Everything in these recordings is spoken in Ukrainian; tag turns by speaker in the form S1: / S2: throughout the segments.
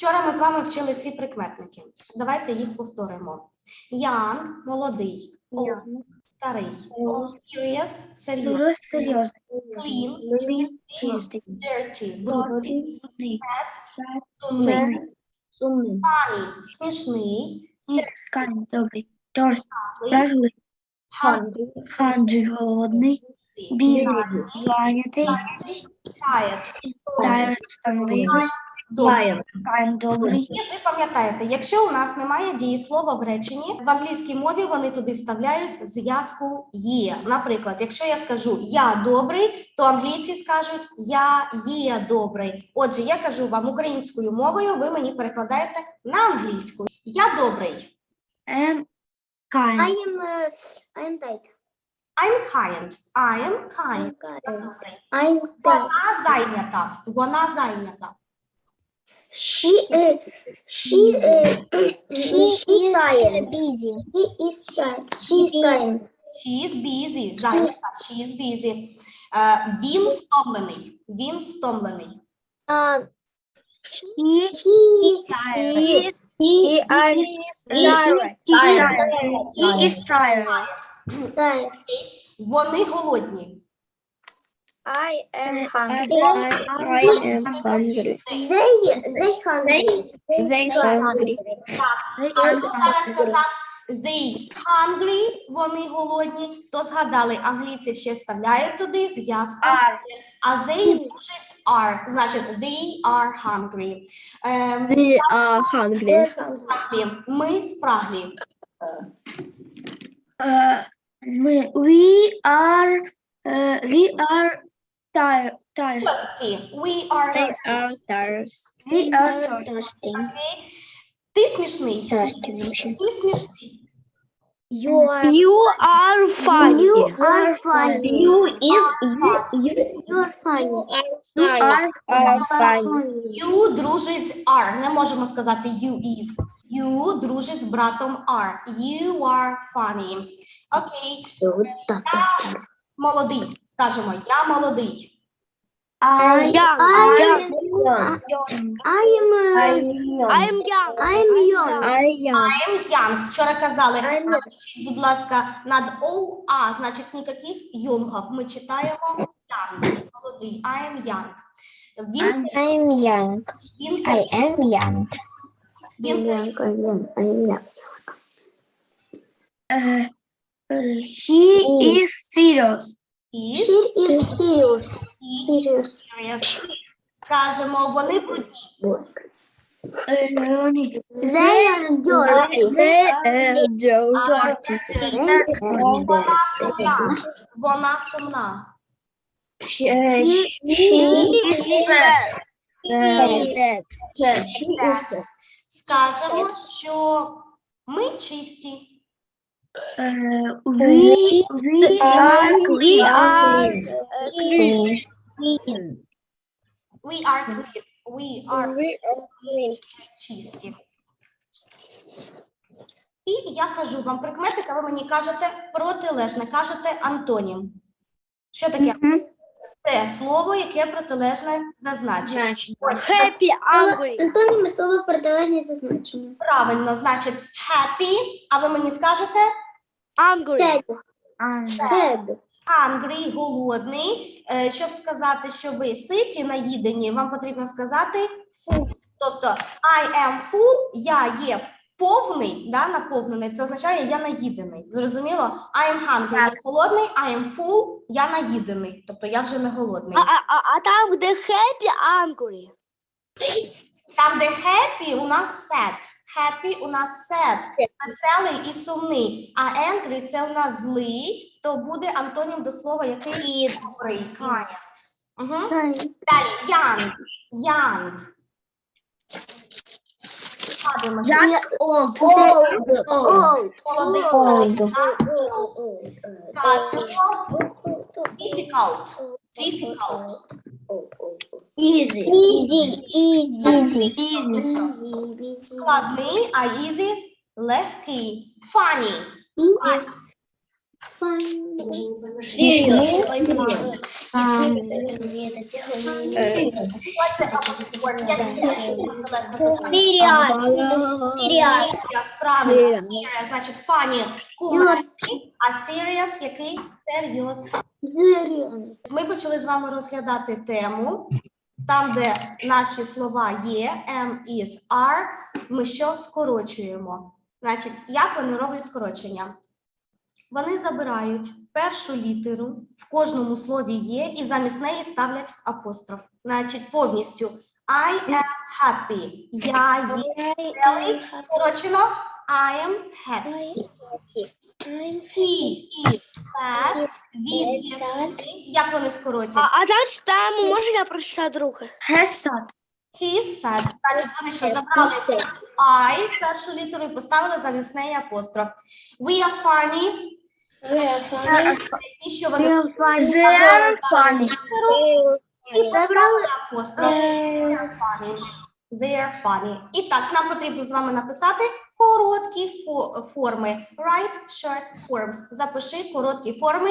S1: Вчора ми з вами вчили ці прикметники. Давайте їх повторимо. Young – молодий, old – старий, serious – серйозний, clean
S2: чистий, –
S1: dirty, брудний, sad –
S2: сумний,
S1: funny – смішний,
S2: Кань, добрий,
S1: thirsty,
S2: вражливий,
S1: hungry,
S2: голодний,
S1: busy,
S2: зайнятий,
S1: tired,
S2: тайр,
S1: добрий. І ви пам'ятаєте, якщо у нас немає дієслова в реченні, в англійській мові вони туди вставляють зв'язку є. Наприклад, якщо я скажу я добрий, то англійці скажуть я є добрий. Отже, я кажу вам українською мовою, ви мені перекладаєте на англійську. Я добрий.
S2: ем, кань,
S3: I am uh, I am tight.
S1: I'm kind. I am kind. Я
S3: kind.
S1: добрий.
S3: I.
S1: Вона зайнята. Вона зайнята.
S3: She uh, she uh, she is tired. Busy. He is tired. She is tired.
S1: She is busy. Зайнята. She is busy. Е, він стомлений. Він стомлений.
S3: Uh,
S2: he,
S3: he he is he is tired.
S2: he is tired,
S3: Tired.
S1: Вони голодні.
S3: I am hungry.
S2: I am hungry.
S3: They they hungry. They hungry.
S1: А хто зараз сказав they hungry, вони голодні, то згадали, англійці ще вставляють туди зв'язку. А they дружить are, значить they are hungry. Ем,
S3: We are hungry.
S1: спраглі. Ми спраглі.
S2: Uh, we, we are uh, we are tired tired
S1: Thirsty. We are thirsty.
S3: tired.
S2: we are thirsty
S1: Окей? Ти смішний. Ти смішний.
S3: You are
S4: You are funny.
S3: you are funny.
S2: you is you you
S3: You are funny.
S2: you are
S3: are funny.
S1: You дружить з are. Не можемо сказати you is. You дружить з братом are. You are funny. Окей. Молодий. Скажемо, я молодий.
S2: I
S4: Young.
S3: I
S4: young.
S3: am I am uh,
S4: I am young.
S3: I am young.
S4: I am.
S1: I am young. Вчора казали, напишіть, будь ласка, над O, А, значить ніяких юнгов. Ми читаємо young. Молодий. I am young. Він,
S3: I am young.
S1: він,
S3: I am young.
S1: він
S3: I am I am young.
S2: uh, uh, he is serious
S1: is
S3: She is serious.
S1: he
S3: Serious.
S1: serious. Скажемо, вони брудні.
S2: uh,
S3: They are dirty.
S2: They are
S1: dirty.
S3: They
S1: Вона сумна. Вона сумна.
S2: she, uh, she is Sad.
S1: Скажемо, що ми чисті.
S2: Uh, we we are
S4: We are
S3: clean. clean.
S1: We are clean. We are We are clean. чисті. І я кажу вам прикметник, а ви мені кажете протилежне, кажете антонім. Що таке? Це слово, яке протилежне за значенням. Ось,
S4: happy, angry.
S3: Антоніми слова протилежні за значенням.
S1: Правильно, значить happy, а ви мені скажете
S4: Angry.
S3: Sad. Sad.
S1: hungry, голодний. Е, Щоб сказати, що ви ситі, наїдені, вам потрібно сказати full. Тобто I am full, я є повний, да, наповнений. Це означає я наїдений. Зрозуміло? I am hungry, я голодний, I am full, я наїдений. Тобто я вже не голодний.
S4: А, а, а, а там, де happy, angry.
S1: Там, де happy, у нас sad. Happy у нас sad. Веселий і сумний. А angry це у нас злий, то буде антонім до слова який добрий, kind. Угу. Далі young. Young. Згадуємо, що
S3: Old. Old. Old.
S1: молодий.
S3: Old.
S1: Скажемо difficult. Difficult.
S2: easy
S3: Easy. Easy.
S1: Це що? Складний, а easy – легкий. Funny.
S3: Easy.
S1: What's the Як Serious, правильно, serious, значить funny, кумедний, а serious який? Serious. Ми почали з вами розглядати тему, там, де наші слова є, am, is, are, ми що скорочуємо. Значить, як вони роблять скорочення? Вони забирають першу літеру, в кожному слові є, і замість неї ставлять апостроф. Значить, повністю I am happy. Я є веселий. Скорочено I am happy. He is sad. Він є. Як вони
S4: А,
S1: скоротять?
S4: а далі читаємо, може я прочитаю друге?
S2: Хесад.
S1: He sad. Значить, вони що забрали I, першу літеру, і поставили замість неї апостроф. We are funny. І що вони
S2: They are funny.
S1: і поставили апостроф. They are funny. І так, нам потрібно з вами написати короткі фо- форми. Write short forms. Запиши короткі форми.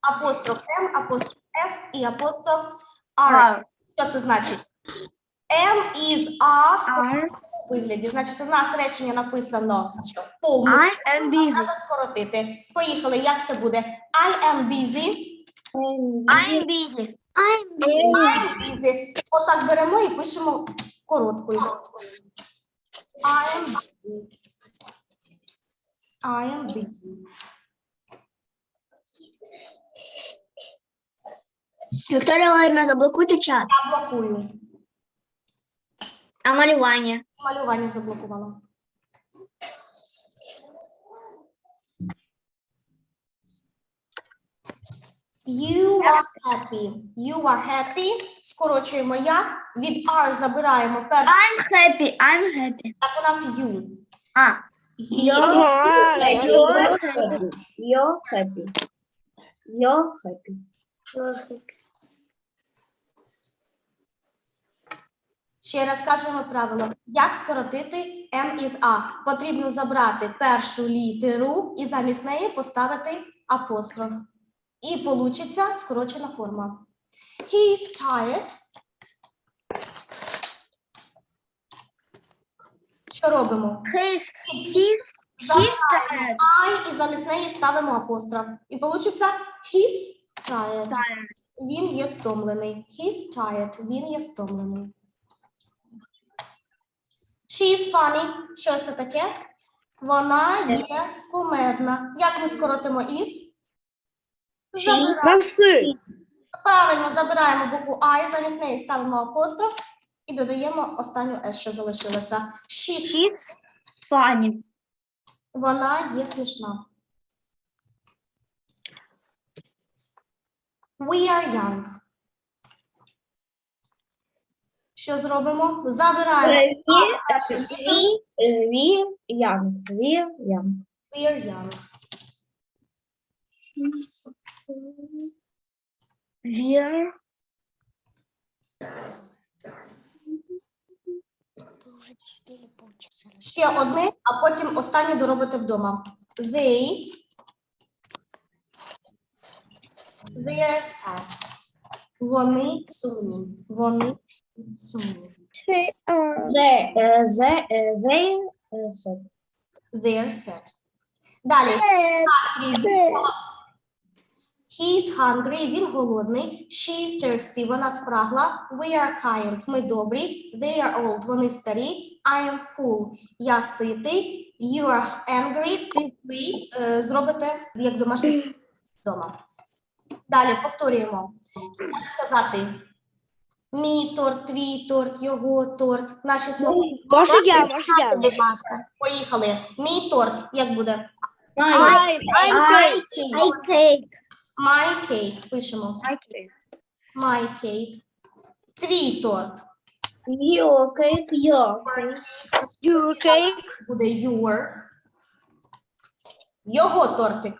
S1: Апостроф M, апостроф S і апостроф R. Що це значить? M is A вигляді. Значить, у нас речення написано, що повне.
S2: I am busy.
S1: Треба скоротити. Поїхали. Як це буде? I am busy.
S2: I'm busy.
S1: I'm busy. Отак беремо і пишемо короткою. I am busy. I am busy.
S2: Вікторія Валерівна, заблокуйте чат.
S1: Я блокую.
S2: А малювання?
S1: Малювання заблокувала. You are happy. You are happy. Скорочуємо як. Від R забираємо перше.
S2: I'm happy. I'm happy.
S1: Так у нас you.
S2: А.
S1: You.
S2: You're happy.
S3: You're happy. You're happy.
S1: Ще раз кажемо правило. Як скоротити M із A? Потрібно забрати першу літеру і замість неї поставити апостроф. І получиться скорочена форма. He is tired. Що робимо?
S2: He's, he's, he's tired.
S1: I і замість неї ставимо апостроф. І получиться he's tired. Він є стомлений. He's tired. Він є стомлений. She is funny. Що це таке? Вона є кумедна. Як ми скоротимо із? Забираємо. Правильно, забираємо букву I, замість неї ставимо апостроф і додаємо останню S, що залишилося. She's.
S2: He's funny.
S1: Вона є смішна. We are young. Що зробимо? Забираємо першу літеру.
S3: We young. We young.
S1: We are young. Ще одне, а потім останнє доробите вдома. They. They are sad. Вони сумні. Вони
S3: They, uh, they, uh, uh,
S1: are. Далі. Hungry. He is hungry. Він голодний. She thirsty. Вона спрагла. We are kind. Ми добрі. They are old. Вони старі. I am full. Я ситий. You are angry. Ти злий. Е, Зробите як домашнє вдома. Далі повторюємо. Як сказати? Мій торт, твій торт, його торт. Наші слова.
S4: Може я, може я.
S2: будь ласка.
S1: Поїхали. Мій торт. Як буде?
S4: I, good.
S2: I take.
S1: My cake. Пишемо. My cake. Твій торт.
S3: Your cake, your cake.
S4: You okay?
S1: Буде your. Його тортик.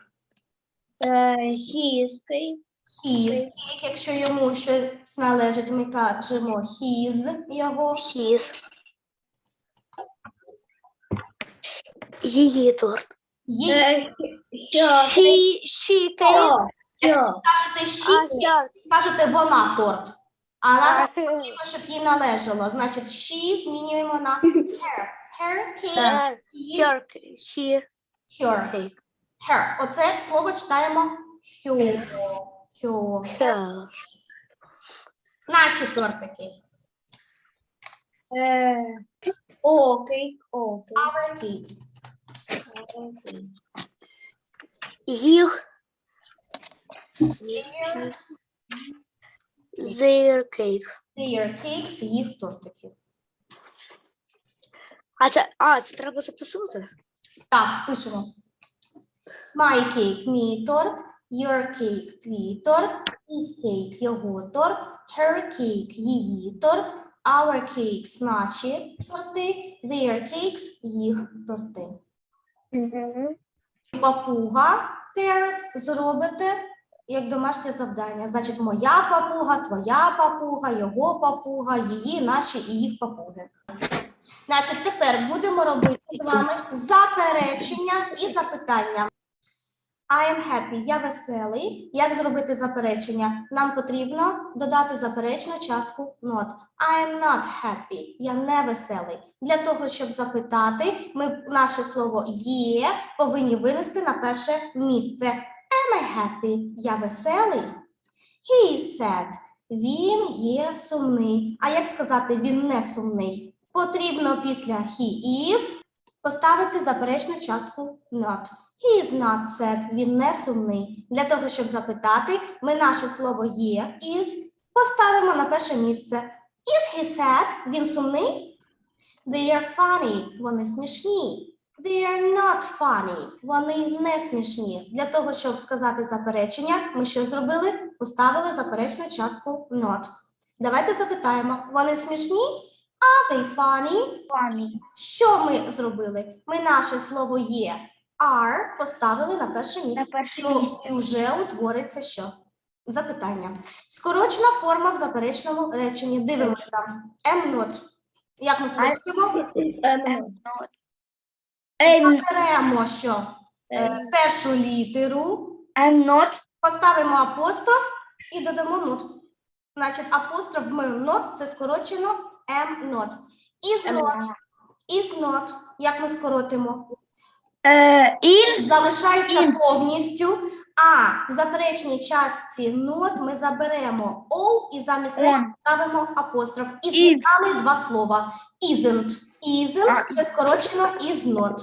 S3: Uh, his cake.
S1: His cake. Якщо йому щось належить, ми кажемо his, його.
S4: Хіс. Її торт.
S1: Їй,
S4: She, she cake.
S1: якщо ви скажете she, скажете вона торт. А нам потрібно, щоб їй належало. Значить, she змінюємо на her. Her cake,
S4: Her,
S1: її,
S4: her,
S1: her.
S4: cake.
S1: Her. Оце слово читаємо her. Наші тортики.
S3: Окей, окей.
S1: Our cakes.
S4: Їх.
S1: Their,
S4: Their cake.
S1: their cakes, їх тортики.
S4: А це, а, це треба записувати?
S1: Так, пишемо. My cake – мій торт, your cake – твій торт, his cake – його торт, her cake – її торт, our cakes – наші торти, their cakes – їх торти. Папуга parrot зробите як домашнє завдання. Значить, моя папуга, твоя папуга, його папуга, її, наші і їх папуги. Значить, тепер будемо робити з вами заперечення і запитання. I am happy, я веселий. Як зробити заперечення? Нам потрібно додати заперечну частку not. I am not happy, я не веселий. Для того, щоб запитати, ми наше слово є повинні винести на перше місце. Am I happy? Я веселий. He is. Він є сумний. А як сказати він не сумний? Потрібно після he is поставити заперечну частку not. He is not sad. Він не сумний. Для того, щоб запитати, ми наше слово є is поставимо на перше місце. Is he sad? Він сумний? They are funny. Вони смішні. They are not funny. Вони не смішні. Для того, щоб сказати заперечення, ми що зробили? Поставили заперечну частку not. Давайте запитаємо: вони смішні? Are they funny? Що ми зробили? Ми наше слово є are поставили на перше місце.
S2: перше
S1: То
S2: місце.
S1: вже утвориться що? Запитання. Скорочена форма в заперечному реченні. Дивимося. Am not. Як ми скоротимо?
S2: I'm,
S1: Беремо що? Е, першу літеру,
S2: I'm not
S1: поставимо апостроф і додамо not. Значить, апостроф ми not це скорочено am not. Is not. Is not. Як ми скоротимо?
S2: е, is
S1: залишається
S2: Is.
S1: повністю. А в заперечній частці not ми заберемо o і замість неї ставимо апостроф. І з'єднали два слова. Isn't. Isn't це скорочено is not.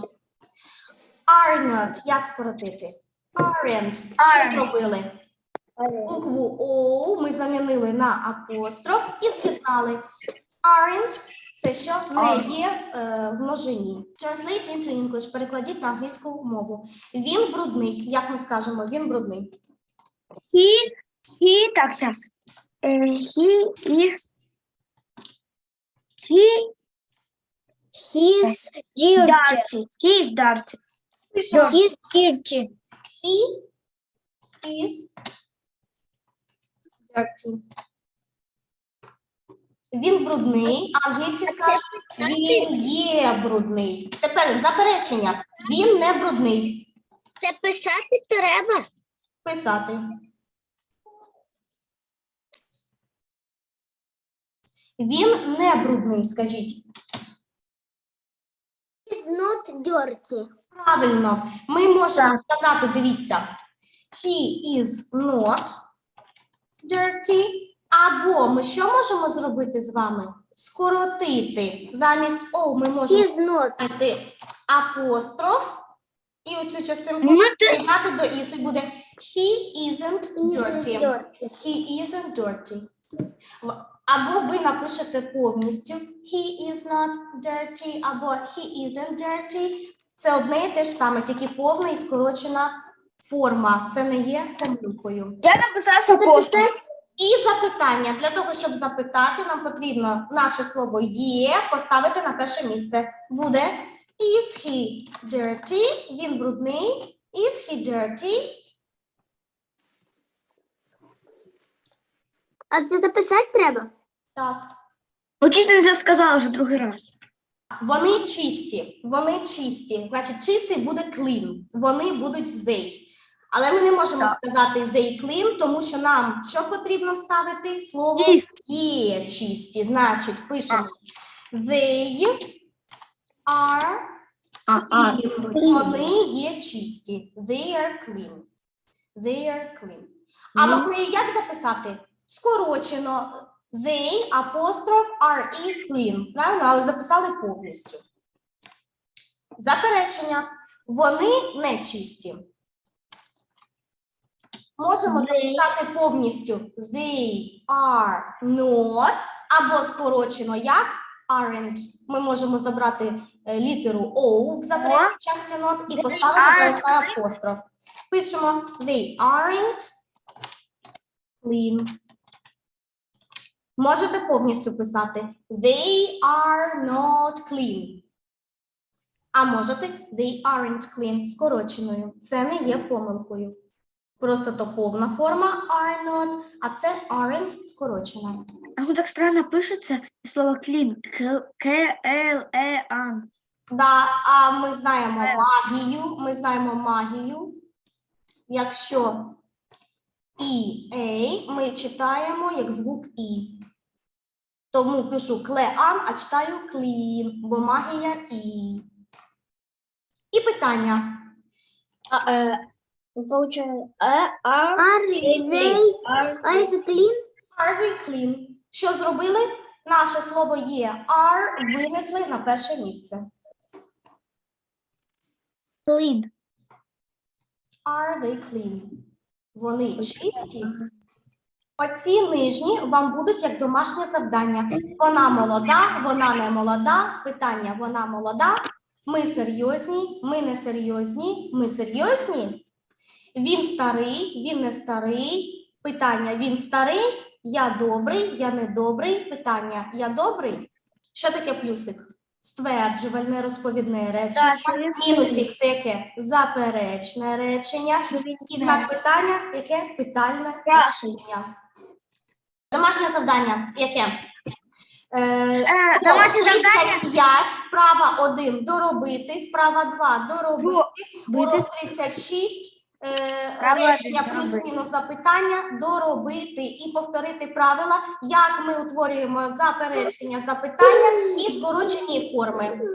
S1: Are not. Як скоротити? Aren't. Що зробили? Букву O ми замінили на апостроф і з'єднали. Aren't це що не є е, в множині. Translate into English. Перекладіть на англійську мову. Він брудний. Як ми скажемо? Він брудний.
S2: he, he, так, зараз. Е, he is, he
S3: He's dirty.
S2: dirty, he is dirty.
S1: Пишемо
S3: He's dirty.
S1: he is dirty. Він брудний, англійці скажуть, він є брудний. Тепер заперечення. Він не брудний.
S3: Це писати треба.
S1: Писати. Він не брудний, скажіть.
S3: He's not dirty.
S1: Правильно, ми можемо сказати, дивіться, he is not dirty, або ми що можемо зробити з вами? Скоротити. Замість о ми можемо дати апостроф і оцю частинку
S2: Ну,
S1: приєднати до іс і буде he isn't dirty. He isn't dirty. Або ви напишете повністю he is not dirty, або he isn't dirty. Це одне і те ж саме, тільки повна і скорочена форма. Це не є помилкою.
S2: Я апостол.
S3: писати
S1: І запитання. Для того, щоб запитати, нам потрібно наше слово є поставити на перше місце. Буде is he dirty? Він брудний. Is he dirty?
S3: А це записати треба?
S1: Так.
S2: Учительниця сказала вже другий раз.
S1: вони чисті. Вони чисті. Значить, чистий буде clean. Вони будуть they. Але ми не можемо
S2: Так.
S1: сказати they clean, тому що нам що потрібно вставити? Слово є чисті. Значить, пишемо they are clean. Вони є чисті. They are clean. They are clean. А могли як записати? Скорочено. They, апостроф, are і clean. Правильно? Але записали повністю. Заперечення. Вони не чисті. Можемо записати повністю they are not, або скорочено як aren't. Ми можемо забрати е, літеру O в заперечній частці not і поставити апостроф. Пишемо they aren't clean. Можете повністю писати they are not clean. А можете they aren't clean скороченою. Це не є помилкою. Просто то повна форма are not, а це aren't скорочена.
S2: А ну так странно пишется слово clean. К-Л-Е-Ан.
S1: Да, а ми знаємо магію. Ми знаємо магію. Якщо і A ми читаємо як звук І. Тому пишу клеан, а читаю клін, бо магія І. І питання.
S3: А, э, получается, э, are,
S2: Are
S3: they, are clean?
S1: Are they clean? Що зробили? Наше слово є are винесли на перше місце.
S2: Clean.
S1: Are they clean? Вони чисті. Оці нижні вам будуть як домашнє завдання. Вона молода, вона не молода. Питання вона молода. Ми серйозні, ми не серйозні, ми серйозні. Він старий, він не старий. Питання він старий, я добрий, я не добрий. Питання я добрий. Що таке плюсик? Стверджувальне розповідне речення. Мінусик це яке? Заперечне речення. І знак питання, яке питальне речення. Домашнє завдання яке? Е,
S2: Е, Домашнє
S1: 35, вправа 1 доробити, вправа 2 доробити, урок 36, е,
S2: Вправа
S1: речення плюс-мінус запитання, доробити і повторити правила, як ми утворюємо заперечення, запитання і скорочені форми.